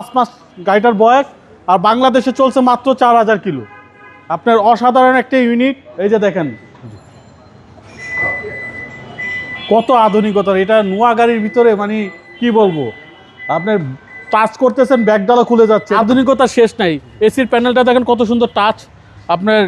পাঁচ মাস গাড়িটার বয়স আর বাংলাদেশে চলছে মাত্র চার হাজার কিলো। আপনার অসাধারণ একটা ইউনিট, এই যে দেখেন। কত আধুনিকতার, এটা নোয়া গাড়ির ভিতরে মানে কি বলব? আপনার টাচ করতেছেন, ব্যাগডালা খুলে যাচ্ছে। আধুনিকতা শেষ নাই। এসির প্যানেলটা দেখেন কত সুন্দর টাচ আপনার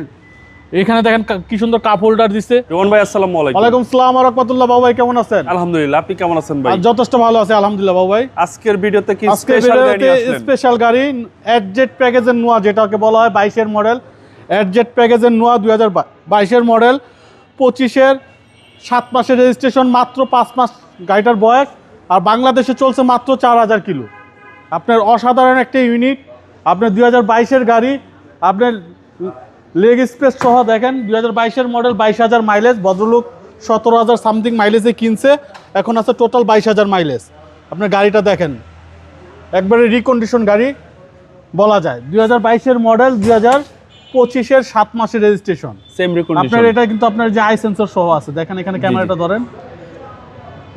এখানে দেখেন কি সুন্দর কাপ হোল্ডার দিচ্ছে রোহন ভাই আসসালামু আলাইকুম। ওয়ালাইকুম সালাম রহমতুল্লাহ বাবু ভাই কেমন আছেন? আলহামদুলিল্লাহ আপনি কেমন আছেন ভাই? যথেষ্ট ভালো আছে আলহামদুলিল্লাহ বাবু ভাই। আজকের ভিডিওতে কি স্পেশাল গাড়ি আসলেন? স্পেশাল গাড়ি অ্যাডজেট প্যাকেজের নোয়া যেটাকে বলা হয় বাইশের মডেল অ্যাডজেট প্যাকেজের নোয়া দুই হাজার বাইশের মডেল পঁচিশের সাত মাসের রেজিস্ট্রেশন মাত্র পাঁচ মাস গাড়িটার বয়স আর বাংলাদেশে চলছে মাত্র চার হাজার কিলো। আপনার অসাধারণ একটা ইউনিট আপনার দুই হাজার বাইশের গাড়ি আপনার লেগ স্পেস সহ দেখেন দুই হাজার বাইশের মডেল বাইশ হাজার মাইলেজ ভদ্রলোক সতেরো হাজার সামথিং মাইলেজে কিনছে। এখন আছে টোটাল বাইশ হাজার মাইলেজ আপনার গাড়িটা দেখেন একবারে রিকন্ডিশন গাড়ি বলা যায়। দুই হাজার বাইশের মডেল দুই হাজার পঁচিশের সাত মাসের রেজিস্ট্রেশন সেম আপনার এটা কিন্তু আপনার যে আই সেন্সর সহ আছে। দেখেন এখানে ক্যামেরাটা ধরেন।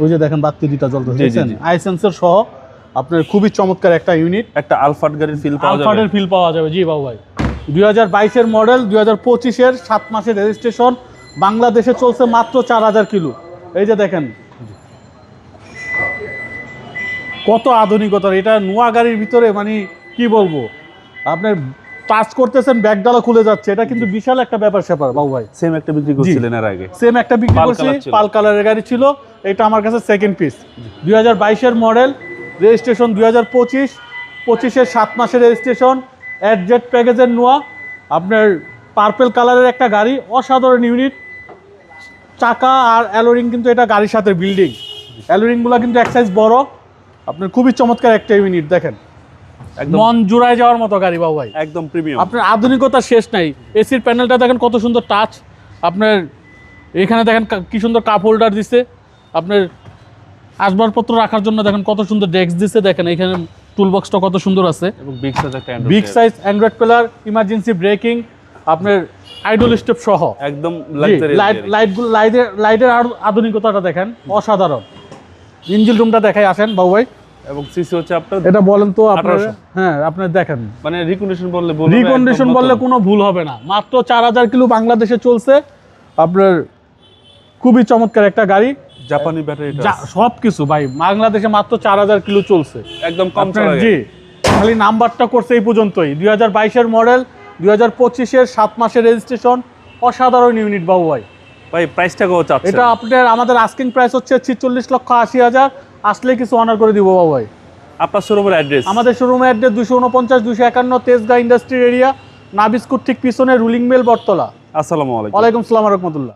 ওই যে দেখেন বাতি দুটা জ্বলতেছে জি, জি, দেখছেন? জি। আই সেন্সর সহ আপনার খুবই চমৎকার একটা ইউনিট একটা আলফাট গাড়ির ফিল পাওয়া যাবে। ফিল পাওয়া যাবে। জি বাবু ভাই। দুই হাজার বাইশের মডেল দুই হাজার পঁচিশের সাত মাসের রেজিস্ট্রেশন বাংলাদেশে চলছে মাত্র চার হাজার কিলো। এই যে দেখেন কত আধুনিকতার এটা নোয়া গাড়ির ভিতরে মানে কি বলব আপনার টাচ করতেছেন ব্যাগডালা খুলে যাচ্ছে এটা কিন্তু বিশাল একটা ব্যাপার স্যাপার বাবু ভাই। সেম একটা বিক্রি করছিলেন এর আগে। সেম একটা বিক্রি করছি। পাল কালারের গাড়ি ছিল এটা আমার কাছে সেকেন্ড পিস দুই হাজার বাইশের মডেল রেজিস্ট্রেশন দুই হাজার পঁচিশ পঁচিশের সাত মাসের রেজিস্ট্রেশন অ্যাডজেট প্যাকেজের নোয়া আপনার পার্পেল কালারের একটা গাড়ি অসাধারণ ইউনিট চাকা আর অ্যালোরিং কিন্তু এটা গাড়ির সাথে বিল্ডিং অ্যালোরিংগুলো কিন্তু এক সাইজ বড় আপনার খুবই চমৎকার একটা ইউনিট দেখেন। একদম। মন জুড়ায় যাওয়ার মতো গাড়ি বাবু ভাই। একদম প্রিমিয়াম আপনার আধুনিকতা শেষ নাই। এসির প্যানেলটা দেখেন কত সুন্দর টাচ আপনার এখানে দেখেন কা- কি সুন্দর কাপ হোল্ডার দিছে। আপনার আসবাবপত্র রাখার জন্য দেখেন কত সুন্দর ডেস্ক দিছে দেখেন এখানে টুল বক্সটা কত সুন্দর আছে। Big size big size android player emergency breaking আপনার আইডল স্টেপ সহ। একদম লাইটগুলো লাইটের আধুনিকতাটা দেখেন অসাধারণ। ইঞ্জিন রুমটা দেখাই আসেন বাবু ভাই এবং সিসি হচ্ছে আপনার এটা বলেন তো আপনার হ্যাঁ আপনি দেখেন। মানে রিকন্ডিশন বললে রিকন্ডিশন বললে কোনো ভুল হবে না। মাত্র চার হাজার কিলো বাংলাদেশে চলছে আপনার খুবই চমৎকার একটা গাড়ি। জাপানি ব্যাটারি সব কিছু ভাই বাংলাদেশে মাত্র চার হাজার কিলো চলছে। একদম কম জি খালি নাম্বারটা করছে এই পর্যন্তই। দুই হাজার বাইশের মডেল দুই হাজার পঁচিশের সাত মাসের রেজিস্ট্রেশন অসাধারণ ইউনিট বাবু ভাই। ভাই প্রাইসটা কত চাচ্ছেন? এটা আপনার আমাদের আস্কিং প্রাইস হচ্ছে ছিচল্লিশ লক্ষ আশি হাজার। আসলে কিছু অনার করে দিব বাবু ভাই। আপনার শোরুমের অ্যাড্রেস আমাদের শোরুমের অ্যাড্রেস দুশো উনপঞ্চাশ দুশো একান্ন তেজগাঁ ইন্ডাস্ট্রির এরিয়া নাবিস্কুট ঠিক পিছনে রুলিং মেল বটতলা। আসসালামু আলাইকুম। ওয়ালাইকুম সালাম রহমতুল্লাহ।